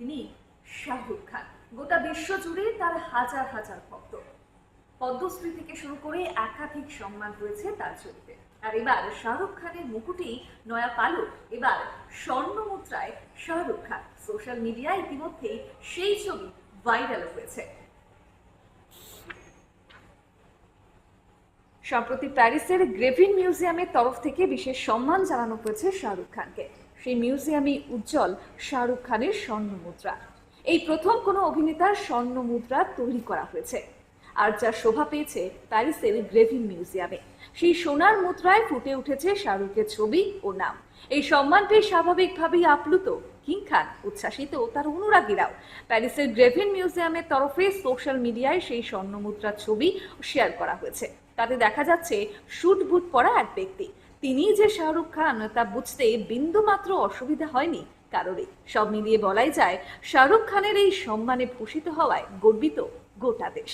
তিনি শাহরুখ খান। গোটা বিশ্ব জুড়ে তার হাজার হাজার ভক্ত। পদ্মশ্রী থেকে শুরু করে একাধিক সম্মান রয়েছে তার ছবিতে আর এবার শাহরুখ খানের মুকুটেই নয়া পালক। এবার স্বর্ণ মুদ্রায় শাহরুখ খান। সোশ্যাল মিডিয়ায় ইতিমধ্যেই সেই ছবি ভাইরাল হয়েছে। সম্প্রতি প্যারিসের গ্রেভিন মিউজিয়ামের তরফ থেকে বিশেষ সম্মান জানানো হয়েছে শাহরুখ খানকে। সেই মিউজিয়ামে উজ্জ্বল শাহরুখ খানের স্বর্ণ মুদ্রা। এই প্রথম কোনো অভিনেতার স্বর্ণ মুদ্রা তৈরি করা হয়েছে। আর যা শোভা পেয়েছে প্যারিসের গ্রেভিন মিউজিয়ামে। সেই সোনার মুদ্রায় ফুটে উঠেছে শাহরুখের ছবি ও নাম। এই সম্মান পেয়ে স্বাভাবিকভাবেই আপ্লুত। কিং খান উচ্ছ্বাসিত তার অনুরাগীরাও প্যারিসের গ্রেভিন মিউজিয়ামের তরফে সোশ্যাল মিডিয়ায় সেই স্বর্ণ মুদ্রার ছবি শেয়ার করা হয়েছে। তাতে দেখা যাচ্ছে শুট বুট পরা এক ব্যক্তি। তিনি যে শাহরুখ খান, তা বুঝতে বিন্দুমাত্র অসুবিধা হয়নি কারোরই। সব মিলিয়ে বলাই যায়, শাহরুখ খানের এই সম্মানে ভূষিত হওয়ায় গর্বিত গোটা দেশ।